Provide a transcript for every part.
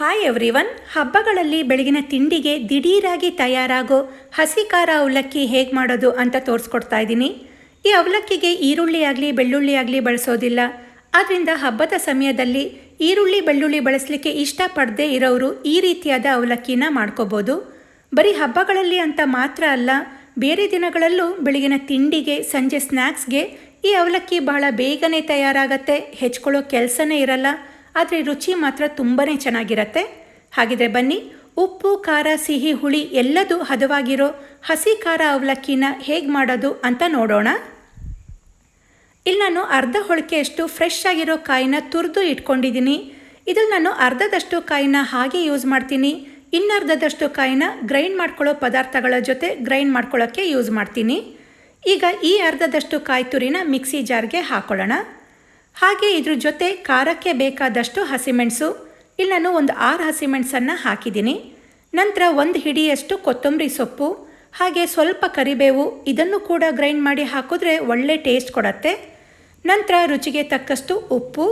Hi everyone ಹಬ್ಬಗಳಲ್ಲಿ ಬೆಳಗಿನ ತಿಂಡಿಗೆ ದಿಢೀರಾಗಿ ತಯಾರಾಗೋ ಹಸಿ ಖಾರ ಅವಲಕ್ಕಿ ಹೇಗೆ ಮಾಡೋದು ಅಂತ ತೋರಿಸ್ಕೊಡ್ತಾ ಇದ್ದೀನಿ. ಈ ಅವಲಕ್ಕಿಗೆ ಈರುಳ್ಳಿ ಆಗಲಿ, ಬೆಳ್ಳುಳ್ಳಿ ಆಗಲಿ ಬಳಸೋದಿಲ್ಲ. ಆದ್ದರಿಂದ ಹಬ್ಬದ ಸಮಯದಲ್ಲಿ ಈರುಳ್ಳಿ, ಬೆಳ್ಳುಳ್ಳಿ ಬಳಸಲಿಕ್ಕೆ ಇಷ್ಟಪಡದೇ ಇರೋರು ಈ ರೀತಿಯಾದ ಅವಲಕ್ಕಿನ ಮಾಡ್ಕೋಬೋದು. ಬರೀ ಹಬ್ಬಗಳಲ್ಲಿ ಅಂತ ಮಾತ್ರ ಅಲ್ಲ, ಬೇರೆ ದಿನಗಳಲ್ಲೂ ಬೆಳಗಿನ ತಿಂಡಿಗೆ, ಸಂಜೆ ಸ್ನ್ಯಾಕ್ಸ್ಗೆ ಈ ಅವಲಕ್ಕಿ ಬಹಳ ಬೇಗನೆ ತಯಾರಾಗತ್ತೆ. ಹೆಚ್ಕೊಳ್ಳೋ ಕೆಲಸನೇ ಇರಲ್ಲ. ಆದರೆ ರುಚಿ ಮಾತ್ರ ತುಂಬಾ ಚೆನ್ನಾಗಿರತ್ತೆ. ಹಾಗಿದ್ರೆ ಬನ್ನಿ, ಉಪ್ಪು, ಖಾರ, ಸಿಹಿ, ಹುಳಿ ಎಲ್ಲದೂ ಹದವಾಗಿರೋ ಹಸಿ ಖಾರ ಅವಲಕ್ಕಿನ ಹೇಗೆ ಮಾಡೋದು ಅಂತ ನೋಡೋಣ. ಇಲ್ಲಿ ನಾನು ಅರ್ಧ ಹೊಳಕೆಯಷ್ಟು ಫ್ರೆಶ್ ಆಗಿರೋ ಕಾಯಿನ ತುರಿದು ಇಟ್ಕೊಂಡಿದ್ದೀನಿ. ಇದು ನಾನು ಅರ್ಧದಷ್ಟು ಕಾಯಿನ ಹಾಗೆ ಯೂಸ್ ಮಾಡ್ತೀನಿ. ಇನ್ನರ್ಧದಷ್ಟು ಕಾಯಿನ ಗ್ರೈಂಡ್ ಮಾಡ್ಕೊಳ್ಳೋ ಪದಾರ್ಥಗಳ ಜೊತೆ ಗ್ರೈಂಡ್ ಮಾಡ್ಕೊಳ್ಳೋಕ್ಕೆ ಯೂಸ್ ಮಾಡ್ತೀನಿ. ಈಗ ಈ ಅರ್ಧದಷ್ಟು ಕಾಯಿ ತುರಿನ ಮಿಕ್ಸಿ ಜಾರ್ಗೆ ಹಾಕೊಳ್ಳೋಣ. ಹಾಗೆ ಇದ್ರ ಜೊತೆ ಖಾರಕ್ಕೆ ಬೇಕಾದಷ್ಟು ಹಸಿಮೆಣಸು ಇಲ್ಲಿ ನಾನು ಒಂದು ಆರು ಹಸಿಮೆಣಸನ್ನು ಹಾಕಿದ್ದೀನಿ. ನಂತರ ಒಂದು ಹಿಡಿಯಷ್ಟು ಕೊತ್ತಂಬರಿ ಸೊಪ್ಪು, ಹಾಗೆ ಸ್ವಲ್ಪ ಕರಿಬೇವು, ಇದನ್ನು ಕೂಡ ಗ್ರೈಂಡ್ ಮಾಡಿ ಹಾಕಿದ್ರೆ ಒಳ್ಳೆ ಟೇಸ್ಟ್ ಕೊಡತ್ತೆ. ನಂತರ ರುಚಿಗೆ ತಕ್ಕಷ್ಟು ಉಪ್ಪು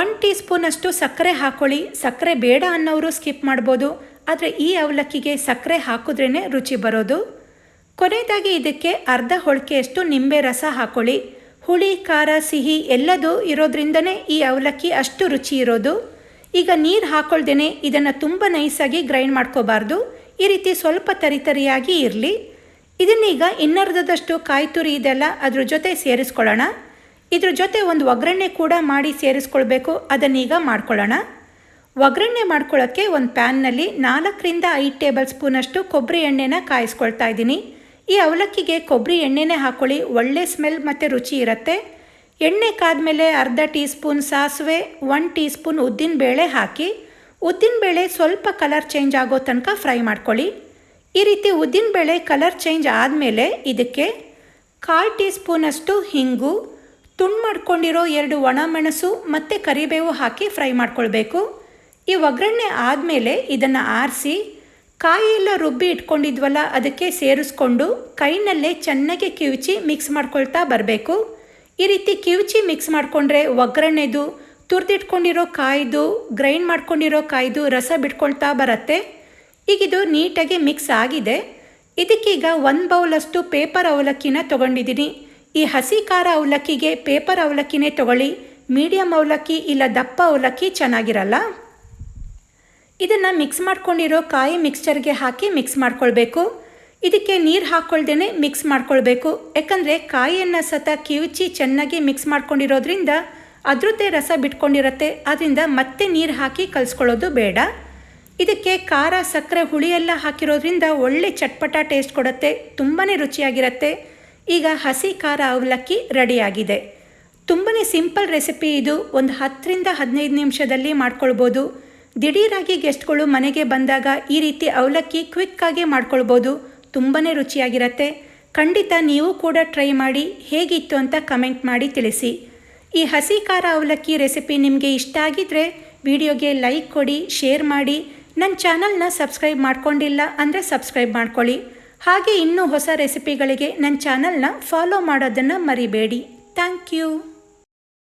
ಒನ್ ಟೀ ಸ್ಪೂನಷ್ಟು ಸಕ್ಕರೆ ಹಾಕೊಳ್ಳಿ. ಸಕ್ಕರೆ ಬೇಡ ಅನ್ನೋರು ಸ್ಕಿಪ್ ಮಾಡ್ಬೋದು, ಆದರೆ ಈ ಅವಲಕ್ಕಿಗೆ ಸಕ್ಕರೆ ಹಾಕಿದ್ರೇ ರುಚಿ ಬರೋದು. ಕೊನೆಯದಾಗಿ ಇದಕ್ಕೆ ಅರ್ಧ ಹೊಳಕೆಯಷ್ಟು ನಿಂಬೆ ರಸ ಹಾಕೊಳ್ಳಿ. ಹುಳಿ, ಖಾರ, ಸಿಹಿ ಎಲ್ಲದೂ ಇರೋದ್ರಿಂದನೇ ಈ ಅವಲಕ್ಕಿ ಅಷ್ಟು ರುಚಿ ಇರೋದು. ಈಗ ನೀರು ಹಾಕೊಳ್ದೇನೆ ಇದನ್ನು ತುಂಬ ನೈಸಾಗಿ ಗ್ರೈಂಡ್ ಮಾಡ್ಕೋಬಾರ್ದು. ಈ ರೀತಿ ಸ್ವಲ್ಪ ತರಿತರಿಯಾಗಿ ಇರಲಿ. ಇದನ್ನೀಗ ಇನ್ನರ್ಧದಷ್ಟು ಕಾಯಿ ತುರಿ ಇದೆಲ್ಲ ಅದ್ರ ಜೊತೆ ಸೇರಿಸ್ಕೊಳ್ಳೋಣ. ಇದ್ರ ಜೊತೆ ಒಂದು ಒಗ್ಗರಣೆ ಕೂಡ ಮಾಡಿ ಸೇರಿಸ್ಕೊಳ್ಬೇಕು, ಅದನ್ನೀಗ ಮಾಡ್ಕೊಳ್ಳೋಣ. ಒಗ್ಗರಣೆ ಮಾಡ್ಕೊಳ್ಳೋಕ್ಕೆ ಒಂದು ಪ್ಯಾನ್ನಲ್ಲಿ ನಾಲ್ಕರಿಂದ ಐದು ಟೇಬಲ್ ಸ್ಪೂನಷ್ಟು ಕೊಬ್ಬರಿ ಎಣ್ಣೆನ ಕಾಯಿಸ್ಕೊಳ್ತಾ ಇದ್ದೀನಿ. ಈ ಅವಲಕ್ಕಿಗೆ ಕೊಬ್ಬರಿ ಎಣ್ಣೆನೇ ಹಾಕ್ಕೊಳ್ಳಿ ಒಳ್ಳೆ ಸ್ಮೆಲ್ ಮತ್ತು ರುಚಿ ಇರುತ್ತೆ. ಎಣ್ಣೆ ಕಾದ್ಮೇಲೆ ಅರ್ಧ ಟೀ ಸ್ಪೂನ್ ಸಾಸಿವೆ ಒನ್ ಟೀ ಸ್ಪೂನ್ ಉದ್ದಿನಬೇಳೆ ಹಾಕಿ. ಉದ್ದಿನಬೇಳೆ ಸ್ವಲ್ಪ ಕಲರ್ ಚೇಂಜ್ ಆಗೋ ತನಕ ಫ್ರೈ ಮಾಡ್ಕೊಳ್ಳಿ. ಈ ರೀತಿ ಉದ್ದಿನಬೇಳೆ ಕಲರ್ ಚೇಂಜ್ ಆದಮೇಲೆ ಇದಕ್ಕೆ ಕಾಲು ಟೀ ಸ್ಪೂನಷ್ಟು ಹಿಂಗು, ತುಂಡು ಮಾಡ್ಕೊಂಡಿರೋ ಎರಡು ಒಣಮೆಣಸು ಮತ್ತು ಕರಿಬೇವು ಹಾಕಿ ಫ್ರೈ ಮಾಡ್ಕೊಳ್ಬೇಕು. ಈ ಒಗ್ಗರಣೆ ಆದಮೇಲೆ ಇದನ್ನು ಆರಿಸಿ ಕಾಯಿ ರುಬ್ಬಿ ಇಟ್ಕೊಂಡಿದ್ವಲ್ಲ, ಅದಕ್ಕೆ ಸೇರಿಸ್ಕೊಂಡು ಕೈನಲ್ಲೇ ಚೆನ್ನಾಗಿ ಕಿವುಚಿ ಮಿಕ್ಸ್ ಮಾಡ್ಕೊಳ್ತಾ ಬರಬೇಕು. ಈ ರೀತಿ ಕಿವುಚಿ ಮಿಕ್ಸ್ ಮಾಡಿಕೊಂಡ್ರೆ ಒಗ್ಗರಣೆದು, ತುರಿದಿಟ್ಕೊಂಡಿರೋ ಕಾಯ್ದು ಗ್ರೈಂಡ್ ಮಾಡ್ಕೊಂಡಿರೋ ಕಾಯ್ದು ರಸ ಬಿಟ್ಕೊಳ್ತಾ ಬರುತ್ತೆ. ಈಗಿದು ನೀಟಾಗಿ ಮಿಕ್ಸ್ ಆಗಿದೆ. ಇದಕ್ಕೀಗ ಒಂದು ಬೌಲಷ್ಟು ಪೇಪರ್ ಅವಲಕ್ಕಿನ ತೊಗೊಂಡಿದ್ದೀನಿ. ಈ ಹಸಿ ಖಾರ ಅವಲಕ್ಕಿಗೆ ಪೇಪರ್ ಅವಲಕ್ಕಿನೇ ತೊಗೊಳ್ಳಿ. ಮೀಡಿಯಮ್ ಅವಲಕ್ಕಿ ಇಲ್ಲ ದಪ್ಪ ಅವಲಕ್ಕಿ ಚೆನ್ನಾಗಿರಲ್ಲ. ಇದನ್ನು ಮಿಕ್ಸ್ ಮಾಡ್ಕೊಂಡಿರೋ ಕಾಯಿ ಮಿಕ್ಸ್ಚರ್ಗೆ ಹಾಕಿ ಮಿಕ್ಸ್ ಮಾಡ್ಕೊಳ್ಬೇಕು. ಇದಕ್ಕೆ ನೀರು ಹಾಕ್ಕೊಳ್ದೇ ಮಿಕ್ಸ್ ಮಾಡ್ಕೊಳ್ಬೇಕು. ಯಾಕಂದರೆ ಕಾಯಿಯನ್ನು ಸತ ಕಿವುಚಿ ಚೆನ್ನಾಗಿ ಮಿಕ್ಸ್ ಮಾಡ್ಕೊಂಡಿರೋದ್ರಿಂದ ಅದರದ್ದೇ ರಸ ಬಿಟ್ಕೊಂಡಿರತ್ತೆ. ಅದರಿಂದ ಮತ್ತೆ ನೀರು ಹಾಕಿ ಕಲಿಸ್ಕೊಳ್ಳೋದು ಬೇಡ. ಇದಕ್ಕೆ ಖಾರ, ಸಕ್ಕರೆ, ಹುಳಿ ಎಲ್ಲ ಹಾಕಿರೋದ್ರಿಂದ ಒಳ್ಳೆ ಚಟ್ಪಟ ಟೇಸ್ಟ್ ಕೊಡುತ್ತೆ. ತುಂಬಾ ರುಚಿಯಾಗಿರುತ್ತೆ. ಈಗ ಹಸಿ ಖಾರ ಅವಲಕ್ಕಿ ರೆಡಿಯಾಗಿದೆ. ತುಂಬಾ ಸಿಂಪಲ್ ರೆಸಿಪಿ ಇದು. ಒಂದು ಹತ್ತರಿಂದ ಹದಿನೈದು ನಿಮಿಷದಲ್ಲಿ ಮಾಡ್ಕೊಳ್ಬೋದು. ದಿಢೀರಾಗಿ ಗೆಸ್ಟ್ಗಳು ಮನೆಗೆ ಬಂದಾಗ ಈ ರೀತಿ ಅವಲಕ್ಕಿ ಕ್ವಿಕ್ಕಾಗಿ ಮಾಡ್ಕೊಳ್ಬೋದು. ತುಂಬಾ ರುಚಿಯಾಗಿರತ್ತೆ. ಖಂಡಿತ ನೀವು ಕೂಡ ಟ್ರೈ ಮಾಡಿ ಹೇಗಿತ್ತು ಅಂತ ಕಮೆಂಟ್ ಮಾಡಿ ತಿಳಿಸಿ. ಈ ಹಸಿ ಖಾರ ಅವಲಕ್ಕಿ ರೆಸಿಪಿ ನಿಮಗೆ ಇಷ್ಟ ಆಗಿದ್ದರೆ ವಿಡಿಯೋಗೆ ಲೈಕ್ ಕೊಡಿ, ಶೇರ್ ಮಾಡಿ. ನನ್ನ ಚಾನಲ್ನ ಸಬ್ಸ್ಕ್ರೈಬ್ ಮಾಡ್ಕೊಂಡಿಲ್ಲ ಅಂದರೆ ಸಬ್ಸ್ಕ್ರೈಬ್ ಮಾಡ್ಕೊಳ್ಳಿ. ಹಾಗೆ ಇನ್ನೂ ಹೊಸ ರೆಸಿಪಿಗಳಿಗೆ ನನ್ನ ಚಾನಲ್ನ ಫಾಲೋ ಮಾಡೋದನ್ನು ಮರಿಬೇಡಿ. Thank you.